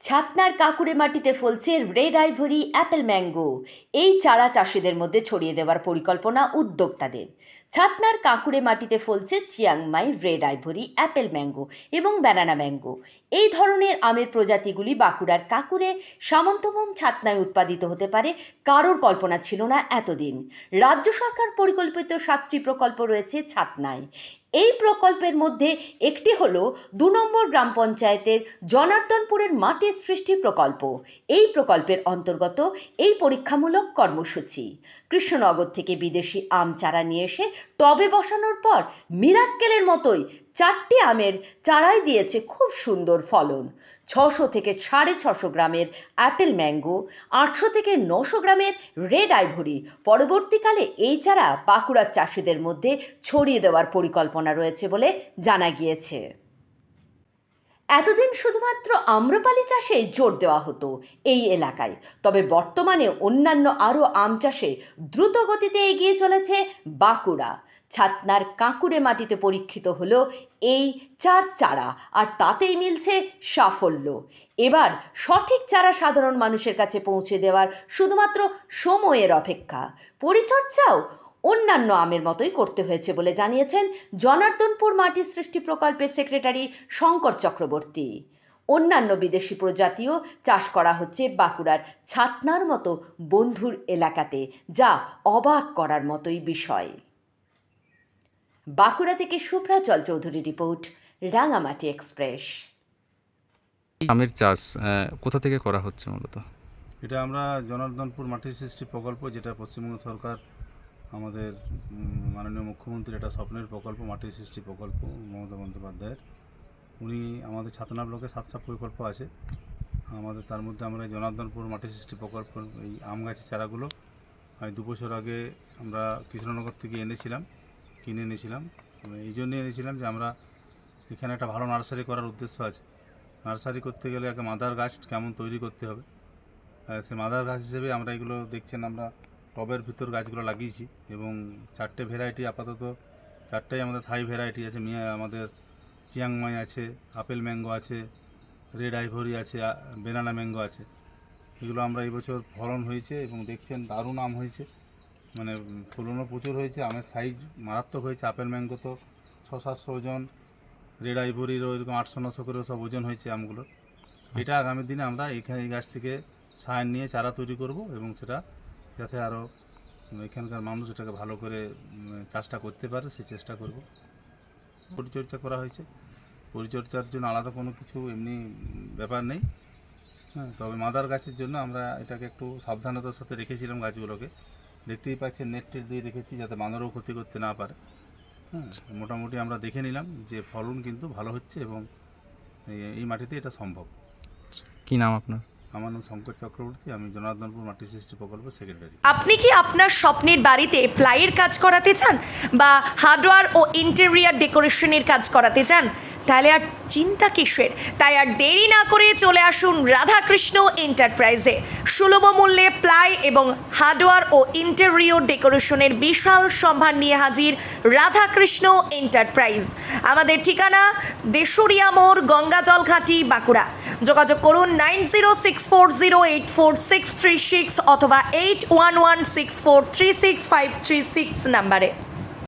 ছাতনার কাকুরে মাটিতে ফলছে রেড আইভরি অ্যাপেল ম্যাঙ্গো এই চারা চাষিদের মধ্যে ছড়িয়ে দেওয়ার পরিকল্পনা উদ্যোক্তাদের। ছাতনার কাকুরে মাটিতে ফলছে Chiang Mai red ivory apple mango এবং ব্যানানা ম্যাঙ্গো এই ধরনের আমের প্রজাতিগুলি বাঁকুড়ার কাকুরে সামন্তভূম ছাতনায় উৎপাদিত হতে পারে, কারোর কল্পনা ছিল না এতদিন। রাজ্য সরকার পরিকল্পিত সাতটি প্রকল্প রয়েছে ছাতনায়। এই প্রকল্পের মধ্যে একটি হল দু নম্বর গ্রাম পঞ্চায়েতের জনার্দনপুরের মাটির সৃষ্টি প্রকল্প। এই প্রকল্পের অন্তর্গত এই পরীক্ষামূলক কর্মসূচি। কৃষ্ণনগর থেকে বিদেশি আম চারা নিয়ে এসে টবে বসানোর পর মিরাক্কেলের মতোই চারটি আমের চারাই দিয়েছে খুব সুন্দর ফলন। ছশো থেকে সাড়ে ছশো গ্রামের অ্যাপেল ম্যাঙ্গো, আটশো থেকে নশো গ্রামের রেড আইভরি। পরবর্তীকালে এই চারা বাঁকুড়ার চাষিদের মধ্যে ছড়িয়ে দেওয়ার পরিকল্পনা রয়েছে বলে জানা গিয়েছে। এতদিন শুধুমাত্র আম্রপালি চাষে জোর দেওয়া হতো এই এলাকায়। তবে বর্তমানে অন্যান্য আরও আম চাষে দ্রুত গতিতে এগিয়ে চলেছে বাঁকুড়া। ছাতনার কাঁকুড়ে মাটিতে পরীক্ষিত হলো এই চার চারা আর তাতেই মিলছে সাফল্য। এবার সঠিক চারা সাধারণ মানুষের কাছে পৌঁছে দেওয়ার শুধুমাত্র সময়ের অপেক্ষা। পরিচর্যাও অন্যান্য আমের মতোই করতে হয়েছে বলে জানিয়েছেন জনার্দনপুর মাটি সৃষ্টি প্রকল্পের সেক্রেটারি শঙ্কর চক্রবর্তী। অন্যান্য বিদেশি প্রজাতিও চাষ করা হচ্ছে বাঁকুড়ার ছাতনার মতো বন্ধুর এলাকাতে যা অবাক করার মতোই বিষয়। বাঁকুড়া থেকে শুভ্রাচল চৌধুরী রিপোর্ট রাঙামাটি এক্সপ্রেস। আমের চাষ কোথা থেকে করা হচ্ছে মূলত? এটা আমরা জনার্দনপুর মাটি সৃষ্টি প্রকল্প যেটা পশ্চিমবঙ্গ সরকার আমাদের মাননীয় মুখ্যমন্ত্রীর একটা স্বপ্নের প্রকল্প, মাটির সৃষ্টি প্রকল্প, মমতা বন্দ্যোপাধ্যায়ের। উনি আমাদের ছাতনা ব্লকে সাতটা প্রকল্প আছে। আমাদের তার মধ্যে আমরা এই জনার্দনপুর মাটি সৃষ্টি প্রকল্প, এই আম গাছের চারাগুলো আমি দু বছর আগে আমরা কৃষ্ণনগর থেকে এনেছিলাম, কিনে এনেছিলাম। এই জন্যে এনেছিলাম যে আমরা এখানে একটা ভালো নার্সারি করার উদ্দেশ্য আছে। নার্সারি করতে গেলে একটা মাদার গাছ কেমন তৈরি করতে হবে? সে মাদার গাছ হিসেবে আমরা এগুলো দেখছেন আমরা টবের ভিতর গাছগুলো লাগিয়েছি এবং চারটে ভ্যারাইটি আপাতত চারটাই আমাদের থাই ভ্যারাইটি আছে। মিয়া আমাদের চিয়াংমাই আছে আপেল ম্যাঙ্গো আছে রেড আইভরি আছে বেনানা ম্যাঙ্গো আছে। এগুলো আমরা এই বছর ফলন হয়েছে এবং দেখছেন দারুণ আম হয়েছে। মানে ফলনও প্রচুর হয়েছে আমের সাইজ মারাত্মক হয়েছে। আপেল ম্যাঙ্গো তো ছ সাতশো ওজন রেড আইভরিরও এরকম আটশো নশো করেও সব ওজন হয়েছে আমগুলোর। এটা আগামী দিনে আমরা এখানে এই গাছ থেকে সার নিয়ে চারা তৈরি করব এবং সেটা যাতে আরও এখানকার মানুষ এটাকে ভালো করে চাষটা করতে পারে সেই চেষ্টা করব। পরিচর্যা করা হয়েছে। পরিচর্যার জন্য আলাদা কোনো কিছু এমনি ব্যাপার নেই। হ্যাঁ তবে মাদার গাছের জন্য আমরা এটাকে একটু সাবধানতার সাথে রেখেছিলাম গাছগুলোকে। দেখতেই পাচ্ছেন, নেট টেট দিয়ে রেখেছি যাতে বাঁদরও ক্ষতি করতে না পারে। হ্যাঁ মোটামুটি আমরা দেখে নিলাম যে ফলন কিন্তু ভালো হচ্ছে এবং এই মাটিতে এটা সম্ভব। কি নাম আপনার? আমার নাম শঙ্কর চক্রবর্তী, আমি জনার্দনপুর মাটি সৃষ্টি প্রকল্প সেক্রেটারি আপনি কি আপনার স্বপ্নের বাড়িতে প্লাইয়ের কাজ করাতে চান? বা হার্ডওয়্যার ও ইন্টেরিয়ার ডেকোরেশনের কাজ করাতে চান? তাহলে আর চিন্তা কিসের? তাই আর দেরি না করে চলে আসুন রাধাকৃষ্ণ এন্টারপ্রাইজে। সুলভ মূল্যে প্লাই এবং হার্ডওয়্যার ও ইন্টেরিয়র ডেকোরেশনের বিশাল সম্ভার নিয়ে হাজির রাধাকৃষ্ণ এন্টারপ্রাইজ। আমাদের ঠিকানা দেশুরিয়া মোড় গঙ্গাজল ঘাটি বাঁকুড়া। যোগাযোগ করুন nine zero six four zero eight four six three six অথবা eight one one six four three six five three six নাম্বারে।